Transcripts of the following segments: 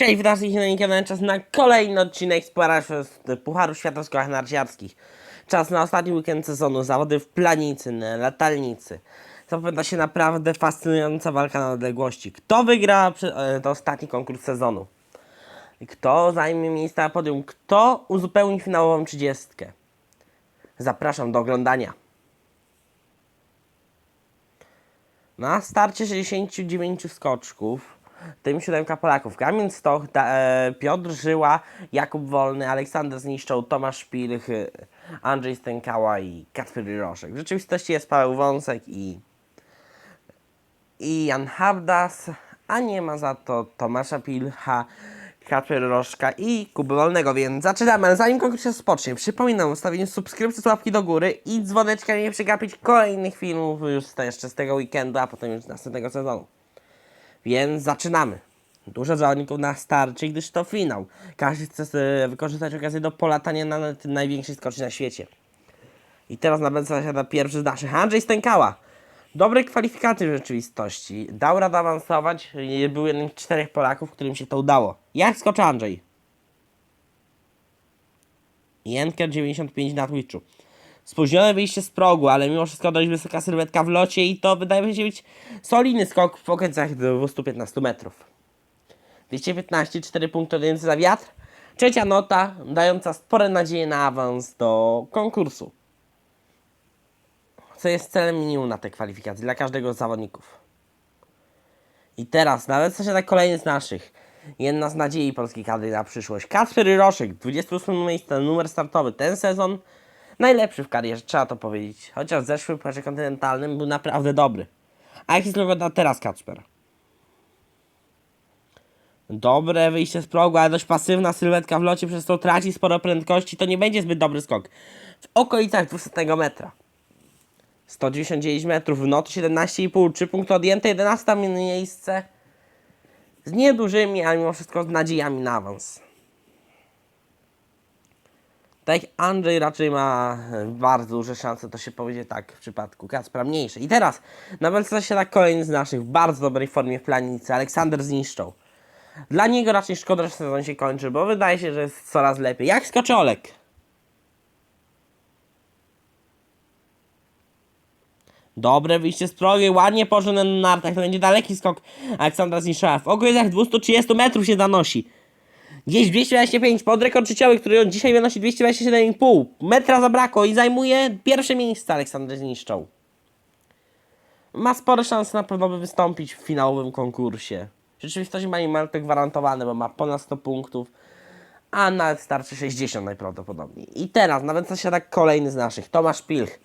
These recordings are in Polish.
Cześć, witam wszystkich na czas na kolejny odcinek z Pucharu- Świata w szkołach narciarskich. Czas na ostatni weekend sezonu, zawody w planicy, na latalnicy. Zapowiada się naprawdę fascynująca walka na odległości. Kto wygra e, to ostatni konkurs sezonu? Kto zajmie miejsce na podium? Kto uzupełni finałową trzydziestkę? Zapraszam do oglądania. Na starcie 69 skoczków, tym siódemka Polaków. Kamil Stoch, e, Piotr Żyła, Jakub Wolny, Aleksander Zniszczą, Tomasz Pilch, Andrzej Stękała i Kacper Roszek. W rzeczywistości jest Paweł Wąsek i, i Jan Habdas, a nie ma za to Tomasza Pilcha, Kacper Rożka i Kuby Wolnego, więc zaczynamy. Ale zanim konkurs się rozpocznie, przypominam o ustawieniu subskrypcji łapki do góry i dzwoneczka, nie przegapić kolejnych filmów już jeszcze z tego weekendu, a potem już z następnego sezonu. Więc zaczynamy. Dużo zawodników na starcie, gdyż to finał. Każdy chce wykorzystać okazję do polatania na tym największej skoczni na świecie. I teraz na będę zasiada pierwszy z naszych. Andrzej Stękała. Dobre kwalifikaty w rzeczywistości. Dał radę awansować. Był jednym z czterech Polaków, którym się to udało. Jak skoczy Andrzej? Jenker 95 na Twitchu. Spóźnione wyjście z progu, ale mimo wszystko dość wysoka sylwetka w locie i to wydaje się być solidny skok w okolicach 215 metrów. 215, 4 punkty odjęte za wiatr. Trzecia nota, dająca spore nadzieje na awans do konkursu. Co jest celem minimum na tej kwalifikacji dla każdego z zawodników. I teraz, nawet się tak kolejny z naszych. Jedna z nadziei polskiej kadry na przyszłość. Kacper Roszek, 28 miejsce, numer startowy. Ten sezon najlepszy w karierze, trzeba to powiedzieć. Chociaż w zeszłym pucharze kontynentalnym był naprawdę dobry. A jaki wygląda teraz Kacper? Dobre wyjście z progu, ale dość pasywna sylwetka w locie, przez to traci sporo prędkości. To nie będzie zbyt dobry skok. W okolicach 200 metra. 199 metrów, w noty 17,5, 3 punkty odjęte, 11 miejsce. Z niedużymi, ale mimo wszystko z nadziejami na awans. Tak jak Andrzej raczej ma bardzo duże szanse, to się powiedzie tak w przypadku Kacpra mniejsze. I teraz na walce zasiada kolejny z naszych w bardzo dobrej formie w planicy, Aleksander Zniszczą. Dla niego raczej szkoda, że sezon się kończy, bo wydaje się, że jest coraz lepiej. Jak skoczy Olek? Dobre wyjście z progi, ładnie położone na nartach, to będzie daleki skok Aleksandra Zniszczoła. W okolicach 230 metrów się zanosi. Gdzieś 225 pod rekord życiowy, który on dzisiaj wynosi 227,5 metra zabrakło i zajmuje pierwsze miejsce Aleksander Zniszczą. Ma spore szanse na pewno by wystąpić w finałowym konkursie. W rzeczywistości ma niemal to gwarantowane, bo ma ponad 100 punktów, a nawet starczy 60 najprawdopodobniej. I teraz, nawet zasiada kolejny z naszych, Tomasz Pilch.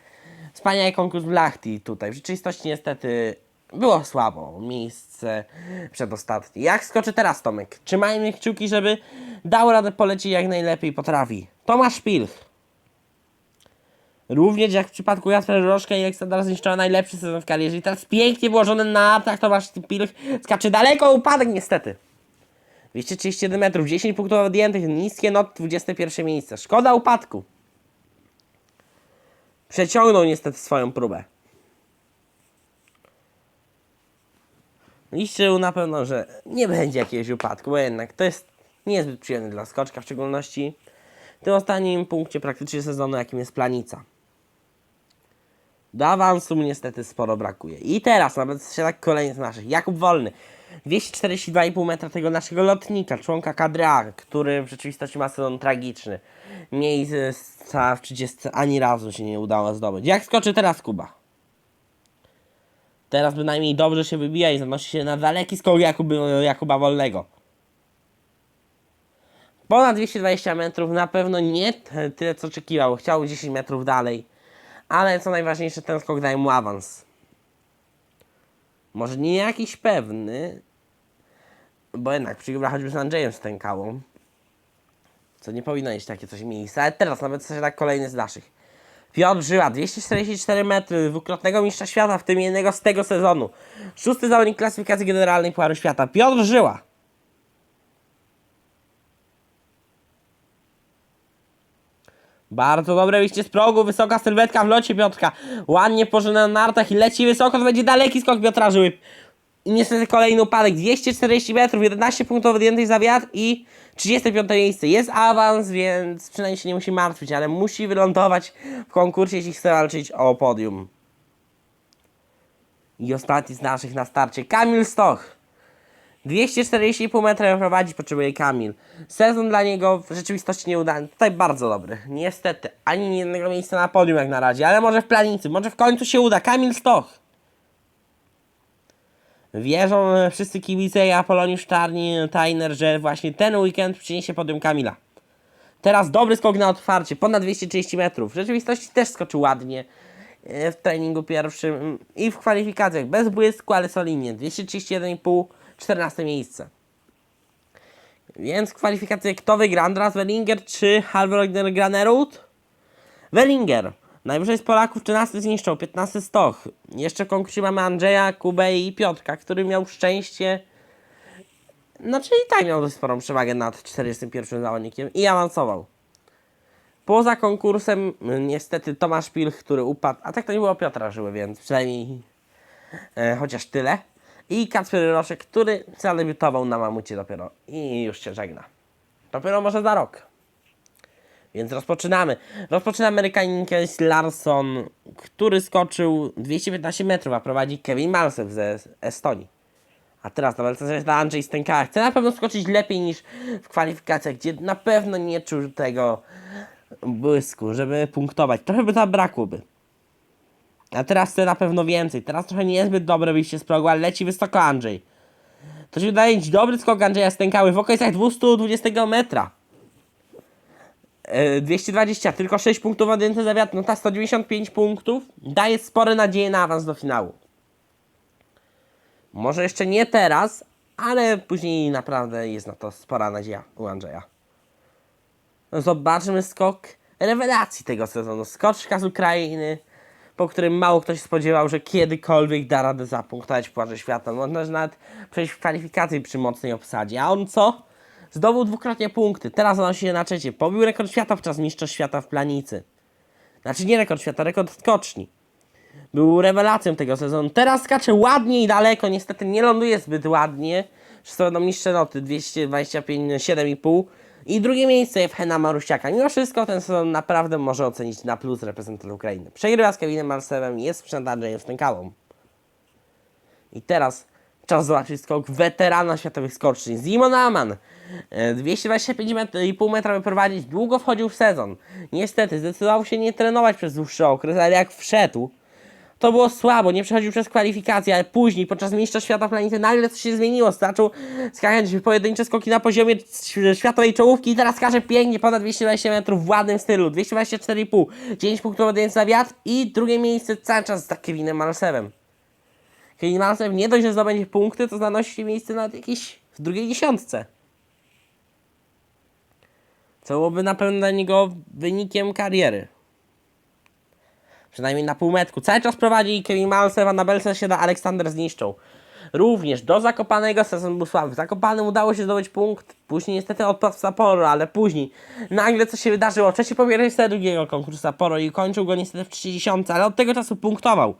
Wspaniały konkurs w Lachti tutaj. W rzeczywistości niestety było słabo. Miejsce przedostatnie. Jak skoczy teraz Tomek? Trzymajmy kciuki, żeby dał radę polecieć jak najlepiej potrafi. Tomasz Pilch. Również jak w przypadku Jasper Rożka i Aleksandra zniszczyła najlepszy sezon w karierze. I teraz pięknie włożony na atak Tomasz Pilch. Skacze daleko, upadek niestety. 231 metrów, 10 punktów odjętych, niskie not, 21 miejsce. Szkoda upadku. Przeciągnął niestety swoją próbę. Liczył na pewno, że nie będzie jakiegoś upadku, bo jednak to jest niezbyt przyjemne dla skoczka, w szczególności w tym ostatnim punkcie praktycznie sezonu, jakim jest planica. Do awansu mu niestety sporo brakuje. I teraz nawet się tak kolejny z naszych. Jakub Wolny. 242,5 metra tego naszego lotnika, członka kadry A, który w rzeczywistości ma sezon tragiczny. Miejsca w 30 ani razu się nie udało zdobyć. Jak skoczy teraz Kuba? Teraz bynajmniej dobrze się wybija i zanosi się na daleki skok Jakuby, Jakuba Wolnego. Ponad 220 metrów, na pewno nie tyle co oczekiwał. Chciał 10 metrów dalej. Ale co najważniejsze, ten skok daje mu awans. Może nie jakiś pewny, bo jednak przygra choćby z Andrzejem Stękałą. Co nie powinno mieć takie coś miejsca. Ale teraz nawet coś tak kolejny z naszych. Piotr Żyła, 244 metry, dwukrotnego mistrza świata, w tym jednego z tego sezonu. Szósty zawodnik klasyfikacji generalnej Pucharu Świata. Piotr Żyła. Bardzo dobre wyjście z progu, wysoka sylwetka w locie Piotrka. Ładnie położona na nartach i leci wysoko, to będzie daleki skok Piotra Żyły. I niestety kolejny upadek. 240 metrów, 11 punktów odjętych za wiatr i 35 miejsce. Jest awans, więc przynajmniej się nie musi martwić, ale musi wylądować w konkursie, jeśli chce walczyć o podium. I ostatni z naszych na starcie. Kamil Stoch. 240,5 metra prowadzi, potrzebuje Kamil. Sezon dla niego w rzeczywistości nieudany. Tutaj bardzo dobry. Niestety, ani jednego miejsca na podium jak na razie, ale może w planicy, może w końcu się uda. Kamil Stoch. Wierzą e, wszyscy kibice i Apoloniusz Czarni, Tajner, że właśnie ten weekend przyniesie podium Kamila. Teraz dobry skok na otwarcie, ponad 230 metrów. W rzeczywistości też skoczył ładnie e, w treningu pierwszym i w kwalifikacjach. Bez błysku, ale solidnie. 231,5, 14 miejsce. Więc kwalifikacje kto wygra? Andras Wellinger czy Halvor Granerud? Wellinger. Najwyżej z Polaków 13 zniszczą, 15 Stoch. Jeszcze w konkursie mamy Andrzeja, Kubę i Piotrka, który miał szczęście. No czyli tak miał dość sporą przewagę nad 41 zawodnikiem i awansował. Poza konkursem mm, niestety Tomasz Pilch, który upadł, a tak to nie było Piotra Żyły, więc przynajmniej e, chociaż tyle. I Kacper Roszek, który zadebiutował na Mamucie dopiero i już się żegna. Dopiero może za rok. Więc rozpoczynamy. Rozpoczyna Amerykanin Kevin Larson, który skoczył 215 metrów, a prowadzi Kevin Malsew ze Estonii. A teraz na walce jest Andrzej Stękała. Chce na pewno skoczyć lepiej niż w kwalifikacjach, gdzie na pewno nie czuł tego błysku, żeby punktować. Trochę by tam brakłoby. A teraz chce na pewno więcej. Teraz trochę niezbyt dobre wyjście z progu, ale leci wysoko Andrzej. To się wydaje dobry skok Andrzeja Stękały w okolicach 220 metra. E, 220, tylko 6 punktów odjęte za wiatr, no ta 195 punktów daje spore nadzieje na awans do finału. Może jeszcze nie teraz, ale później naprawdę jest na to spora nadzieja u Andrzeja. No zobaczmy skok rewelacji tego sezonu. Skoczka z Ukrainy, po którym mało ktoś spodziewał, że kiedykolwiek da radę zapunktować w Pucharze Świata. Można nawet przejść w kwalifikacji przy mocnej obsadzie. A on co? Zdobył dwukrotnie punkty. Teraz zanosi się na trzecie. Pobił rekord świata podczas Mistrzostw Świata w planicy. Znaczy nie rekord świata, rekord skoczni. Był rewelacją tego sezonu. Teraz skacze ładnie i daleko. Niestety nie ląduje zbyt ładnie. Przez to będą niższe noty. 225, 7,5. I drugie miejsce Jewhena Marusiaka. Mimo wszystko ten sezon naprawdę może ocenić na plus reprezentant Ukrainy. Przegrywa z Kevinem Marsewem i jest przed Andrzejem Stękałą. I teraz czas zobaczyć skok weterana światowych skoczni. Simon Aman. E, 225 metr, metra wyprowadzić. Długo wchodził w sezon. Niestety zdecydował się nie trenować przez dłuższy okres, ale jak wszedł, to było słabo, nie przechodził przez kwalifikacje, ale później, podczas Mistrzostw Świata planety, nagle coś się zmieniło. Zaczął skakać pojedyncze skoki na poziomie światowej czołówki i teraz skacze pięknie, ponad 220 metrów w ładnym stylu. 224,5, 9 punktów odjęć za wiatr i drugie miejsce cały czas za Kevinem Malsewem. Kevin Malsew nie dość, że zdobędzie punkty, to zanosi miejsce nawet jakieś w drugiej dziesiątce. Co byłoby na pewno dla niego wynikiem kariery. Przynajmniej na półmetku. Cały czas prowadzi Kevin Malsew, a na belce się da Aleksander zniszczą. Również do Zakopanego sezon był słaby. W Zakopanym udało się zdobyć punkt. Później niestety odpadł w Sapporo, ale później nagle coś się wydarzyło. Trzeci pobierał drugiego konkursu Sapporo i kończył go niestety w 30, ale od tego czasu punktował.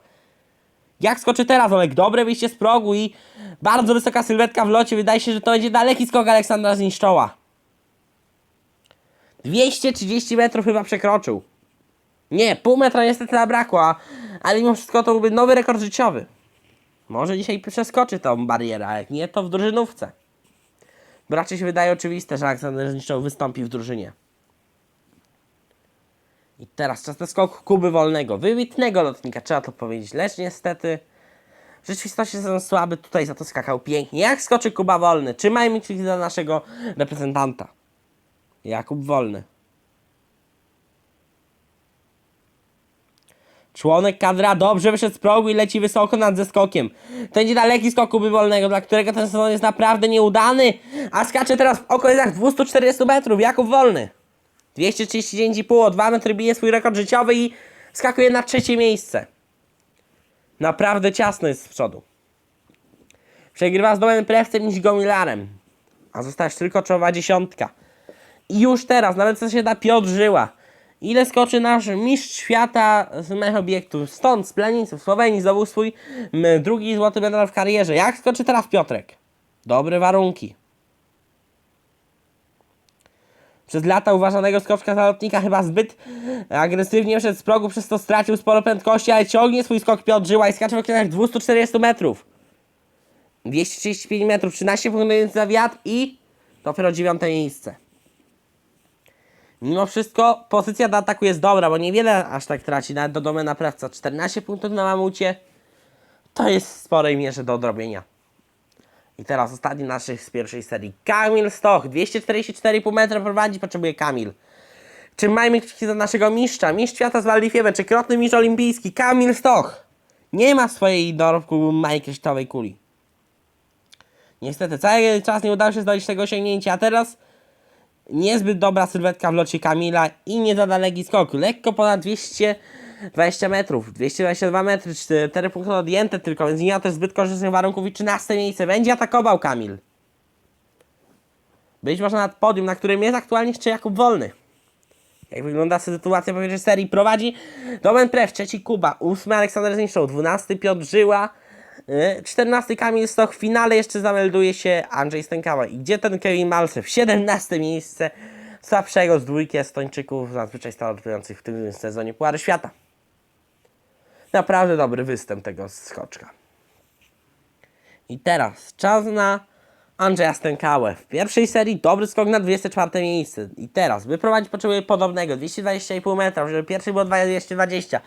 Jak skoczy teraz Olek? Dobre wyjście z progu i bardzo wysoka sylwetka w locie. Wydaje się, że to będzie daleki skok Aleksandra Zniszczoła. 230 metrów chyba przekroczył. Nie, pół metra niestety zabrakło, a- ale mimo wszystko to byłby nowy rekord życiowy. Może dzisiaj przeskoczy tą barierę, a jak nie, to w drużynówce. Bo raczej się wydaje oczywiste, że Aleksander Zniszczoł wystąpi w drużynie. I teraz czas na skok Kuby Wolnego. Wybitnego lotnika, trzeba to powiedzieć. Lecz niestety w rzeczywistości sezon słaby, tutaj za to skakał pięknie. Jak skoczy Kuba Wolny? Trzymajmy kciuki za naszego reprezentanta. Jakub Wolny. Członek kadra dobrze wyszedł z progu i leci wysoko nad zeskokiem. To będzie daleki skok Kuby Wolnego, dla którego ten sezon jest naprawdę nieudany. A skacze teraz w okolicach 240 metrów. Jakub Wolny. 239,5, o 2 metry bije swój rekord życiowy i skakuje na trzecie miejsce. Naprawdę ciasno jest z przodu. Przegrywa z domem prewcem niż Gomilarem. A została tylko czołowa dziesiątka. I już teraz, nawet co się da Piotr Żyła. Ile skoczy nasz mistrz świata z mech obiektów? Stąd, z Planicy, w Słowenii zdobył swój drugi złoty medal w karierze. Jak skoczy teraz Piotrek? Dobre warunki. Przez lata uważanego skoczka zalotnika chyba zbyt agresywnie wszedł z progu, przez to stracił sporo prędkości, ale ciągnie swój skok Piotr Żyła i skacze w okolicach 240 metrów. 235 metrów, 13 punktów za wiatr i dopiero dziewiąte miejsce. Mimo wszystko pozycja do ataku jest dobra, bo niewiele aż tak traci, nawet do domy naprawca. 14 punktów na mamucie to jest w sporej mierze do odrobienia. I teraz ostatni naszych z pierwszej serii. Kamil Stoch, 244,5 metra prowadzi, potrzebuje Kamil. Trzymajmy kciuki za naszego mistrza, mistrz świata z Waldifiewem, trzykrotny mistrz olimpijski, Kamil Stoch. Nie ma swojej dorobku małej kryształowej kuli. Niestety, cały czas nie udało się zdobyć tego osiągnięcia, a teraz niezbyt dobra sylwetka w locie Kamila i nie za daleki skok. Lekko ponad 220 metrów, 222 metry, 4 punkty odjęte tylko, więc nie ma też zbyt korzystnych warunków i 13 miejsce. Będzie atakował Kamil. Być może nad podium, na którym jest aktualnie jeszcze Jakub Wolny. Jak wygląda sytuacja po pierwszej serii? Prowadzi Domen Prew, trzeci Kuba, ósmy Aleksander Zniszczą, dwunasty Piotr Żyła, yy, czternasty Kamil Stoch, w finale jeszcze zamelduje się Andrzej Stękała. I gdzie ten Kevin Malcew? 17 miejsce słabszego z dwójki Estończyków zazwyczaj startujących w tym sezonie Puchary Świata. Naprawdę dobry występ tego skoczka. I teraz czas na Andrzeja Stękałę. W pierwszej serii dobry skok na 24 miejsce. I teraz wyprowadzić potrzebuje podobnego, 220,5 metra, żeby pierwszy było 220.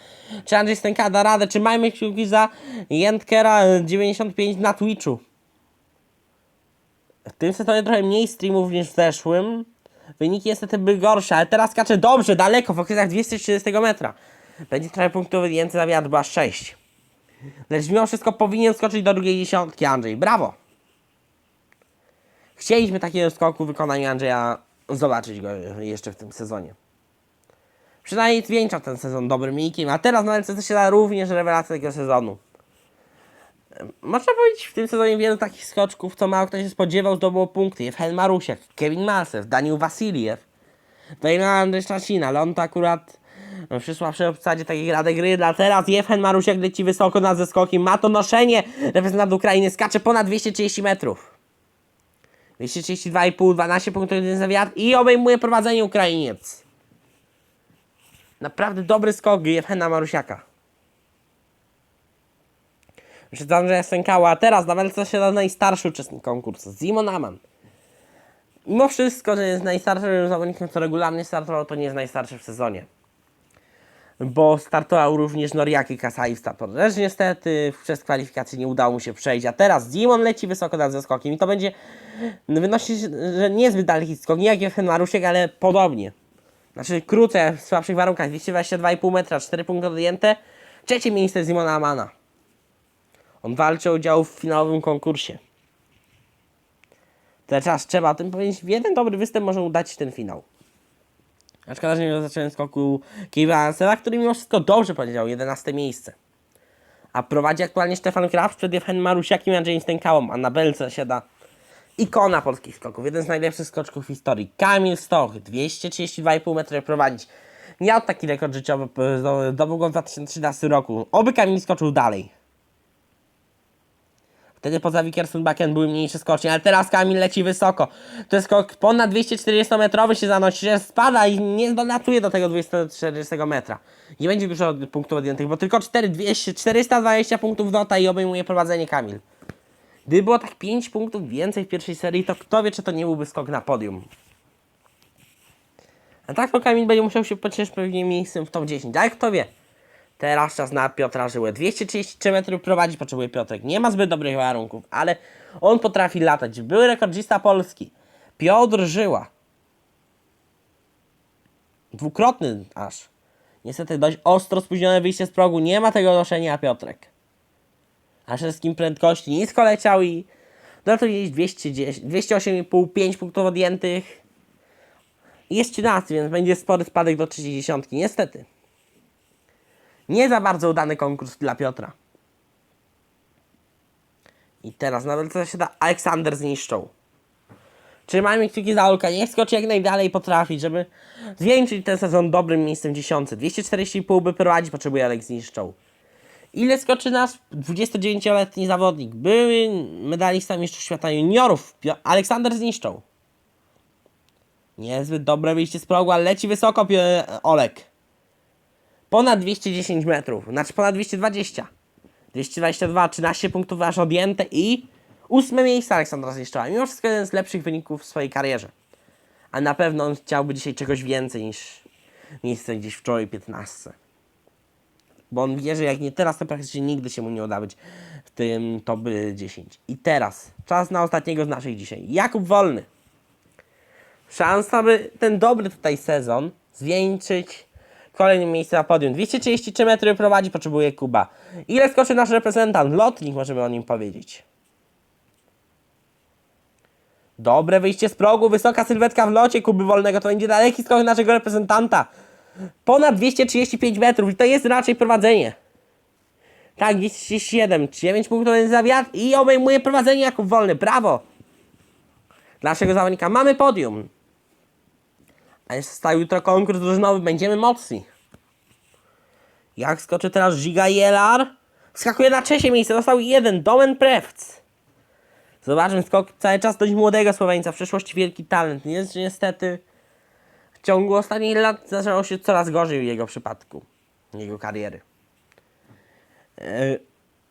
Czy Andrzej Stękała da radę? Trzymajmy kciuki za Jędkera 95 na Twitchu. W tym sezonie trochę mniej streamów niż w zeszłym. Wyniki niestety były gorsze, ale teraz skacze dobrze, daleko, w okolicach 230 metra. Będzie trochę punktów więcej bo aż 6. Lecz mimo wszystko powinien skoczyć do drugiej dziesiątki Andrzej. Brawo! Chcieliśmy takiego skoku w wykonaniu Andrzeja zobaczyć go jeszcze w tym sezonie. Przynajmniej zwieńcza ten sezon dobrym wynikiem, a teraz na LCC się da również rewelacja tego sezonu. Można powiedzieć, w tym sezonie wielu takich skoczków, co mało kto się spodziewał, zdobyło punkty. Jefhen Marusiak, Kevin Malcew, Daniel Wasiliew, Daniel Andrzej Szczacina, ale on to akurat no, przy obsadzie takiej rady gry, a teraz Jefhen Marusiak leci wysoko na zeskoki, ma to noszenie, reprezentant Ukrainy skacze ponad 230 metrów. 232,5, 12 punktów jeden za i obejmuje prowadzenie Ukrainiec. Naprawdę dobry skok Jewhena Marusiaka. Przed Andrzeja Sękała, a teraz na walce się najstarszy uczestnik konkursu, Simon Aman. Mimo wszystko, że jest najstarszym zawodnikiem, co regularnie startował, to nie jest najstarszy w sezonie. Bo startował również Noriaki Kasai w startu. Lecz niestety przez kwalifikacje nie udało mu się przejść, a teraz Simon leci wysoko nad zeskokiem i to będzie wynosi, że niezbyt daleki skok, nie jak Jochen Marusiek, ale podobnie. Znaczy krócej, w słabszych warunkach, 222,5 metra, 4 punkty odjęte. Trzecie miejsce Simona Amana. On walczy o udział w finałowym konkursie. Teraz trzeba o tym powiedzieć, jeden dobry występ może udać ten finał. A szkoda, że nie zacząłem skoku Kiva Ansela, który mimo wszystko dobrze powiedział, 11 miejsce. A prowadzi aktualnie Stefan Krabs przed Jefchen Marusiakiem i Andrzejem Stękałą, a na belce siada ikona polskich skoków, jeden z najlepszych skoczków w historii. Kamil Stoch, 232,5 metra prowadzić. Miał taki rekord życiowy, zdo- zdobył go w 2013 roku. Oby Kamil skoczył dalej. Wtedy poza Wickersunbacken były mniejsze skocznie, ale teraz Kamil leci wysoko. To jest skok ponad 240 metrowy się zanosi, że spada i nie dolatuje do tego 240 metra. Nie będzie dużo punktów odjętych, bo tylko 4, 200, 420 punktów nota i obejmuje prowadzenie Kamil. Gdyby było tak 5 punktów więcej w pierwszej serii, to kto wie, czy to nie byłby skok na podium. A tak to Kamil będzie musiał się pocieszyć pewnie miejscem w top 10. Ale kto wie. Teraz czas na Piotra Żyłę. 233 metry prowadzi, potrzebuje Piotrek. Nie ma zbyt dobrych warunków, ale on potrafi latać. Były rekordzista Polski. Piotr Żyła. Dwukrotny aż. Niestety dość ostro spóźnione wyjście z progu. Nie ma tego noszenia Piotrek. A wszystkim prędkości nisko leciał i gdzieś 210, 208,5, 5 punktów odjętych. Jest 13, więc będzie spory spadek do 30. Niestety. Nie za bardzo udany konkurs dla Piotra. I teraz nawet co się da Aleksander zniszczą. Trzymajmy kciuki za Olka, niech skoczy jak najdalej potrafi, żeby zwieńczyć ten sezon dobrym miejscem dziesiątce. 240,5 by prowadzić, potrzebuje Alex Niszczoł. Ile skoczy nasz 29-letni zawodnik? Były medalista Mistrzostw Świata Juniorów. Aleksander zniszczał. Niezbyt dobre wyjście z progu, ale leci wysoko Olek. Ponad 210 metrów, znaczy ponad 220. 222, 13 punktów aż odjęte i ósme miejsce Aleksandra Zniszczała. Mimo wszystko jeden z lepszych wyników w swojej karierze. A na pewno on chciałby dzisiaj czegoś więcej niż miejsce gdzieś w czołowej 15. Bo on wie, że jak nie teraz, to praktycznie nigdy się mu nie uda być w tym top y, 10. I teraz, czas na ostatniego z naszych dzisiaj. Jakub Wolny. Szansa, by ten dobry tutaj sezon zwieńczyć kolejne miejsce na podium. 233 metry prowadzi, potrzebuje Kuba. Ile skoczy nasz reprezentant? Lotnik, możemy o nim powiedzieć. Dobre wyjście z progu, wysoka sylwetka w locie Kuby Wolnego. To będzie daleki skok naszego reprezentanta. Ponad 235 metrów i to jest raczej prowadzenie. Tak, 237, 9 punktów za wiatr i obejmuje prowadzenie Jakub Wolny. Brawo! Dla naszego zawodnika mamy podium. A jeszcze stał jutro konkurs drużynowy, będziemy mocni. Jak skoczy teraz Giga Jelar? Skakuje na trzecie miejsce, dostał jeden, Domen Prewc. Zobaczmy, skok cały czas dość młodego Słoweńca, w przeszłości wielki talent. Niestety w ciągu ostatnich lat zaczęło się coraz gorzej w jego przypadku, jego kariery. E,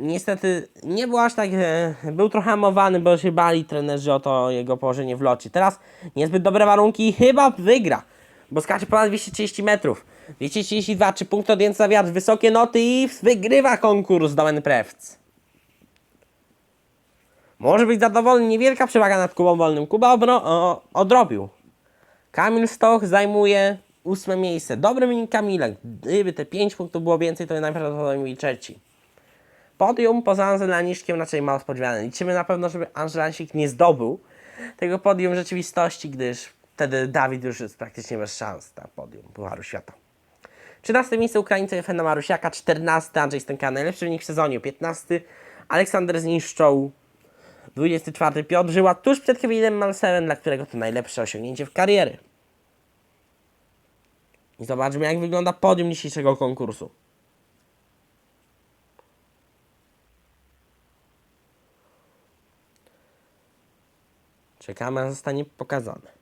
niestety nie był aż tak, e, był trochę hamowany, bo się bali trenerzy o to jego położenie w locie. Teraz niezbyt dobre warunki i chyba wygra, bo skacze ponad 230 metrów. 232, 3 punkty odjęte za wiatr, wysokie noty i wygrywa konkurs Domen Prewc. Może być zadowolony, niewielka przewaga nad Kubą Wolnym. Kuba obro- o, odrobił. Kamil Stoch zajmuje ósme miejsce. Dobry wynik Kamila. Gdyby te 5 punktów było więcej, to najprawdopodobniej trzeci. Podium poza Anzelaniszkiem raczej mało spodziewane. Liczymy na pewno, żeby Anżelansik nie zdobył tego podium rzeczywistości, gdyż wtedy Dawid już jest praktycznie bez szans na podium Pucharu Świata. 13 miejsce Ukraińca Jefena Marusiaka, 14 Andrzej Stęka, najlepszy wynik w sezonie, 15 Aleksander Zniszczoł, 24 Piotr Żyła, tuż przed Kevinem Malserem, dla którego to najlepsze osiągnięcie w kariery. I zobaczmy jak wygląda podium dzisiejszego konkursu. Czekamy, aż zostanie pokazane.